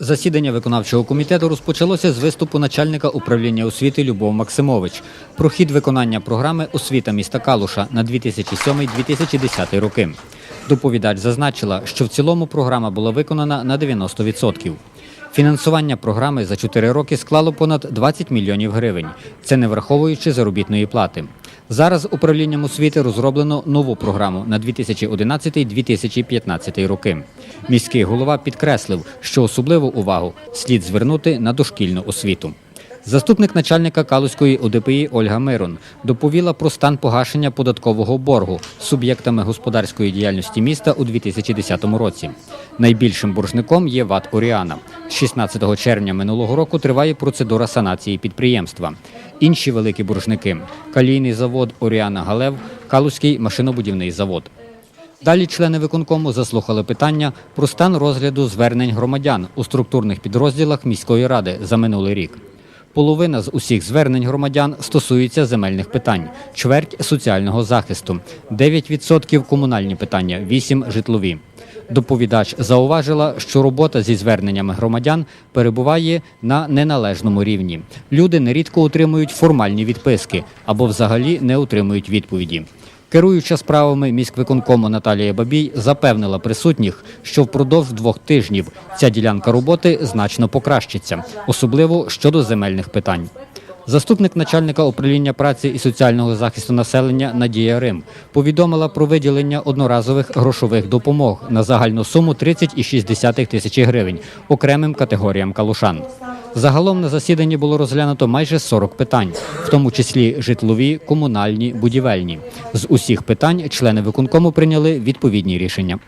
Засідання виконавчого комітету розпочалося з виступу начальника управління освіти Любов Максимович про хід виконання програми Освіта міста Калуша на 2007-2010 роки. Доповідач зазначила, що в цілому програма була виконана на 90%. Фінансування програми за 4 роки склало понад 20 мільйонів гривень. Це не враховуючи заробітної плати. Зараз управлінням освіти розроблено нову програму на 2011-2015 роки. Міський голова підкреслив, що особливу увагу слід звернути на дошкільну освіту. Заступник начальника Калузької ОДПІ Ольга Мирон доповіла про стан погашення податкового боргу суб'єктами господарської діяльності міста у 2010 році. Найбільшим боржником є ВАТ Оріана. 16 червня минулого року триває процедура санації підприємства. Інші великі боржники калійний завод Оріана Галев, Калузький машинобудівний завод. Далі члени виконкому заслухали питання про стан розгляду звернень громадян у структурних підрозділах міської ради за минулий рік. Половина з усіх звернень громадян стосується земельних питань, чверть соціального захисту, 9% комунальні питання, 8 житлові. Доповідач зауважила, що робота зі зверненнями громадян перебуває на неналежному рівні. Люди нерідко отримують формальні відписки або взагалі не отримують відповіді. Керуюча справами міськвиконкому Наталія Бабій запевнила присутніх, що впродовж двох тижнів ця ділянка роботи значно покращиться, особливо щодо земельних питань. Заступник начальника управління праці і соціального захисту населення Надія Рим повідомила про виділення одноразових грошових допомог на загальну суму 30,6 тисячі гривень окремим категоріям калушан. Загалом на засіданні було розглянуто майже 40 питань, в тому числі житлові, комунальні, будівельні. З усіх питань члени виконкому прийняли відповідні рішення.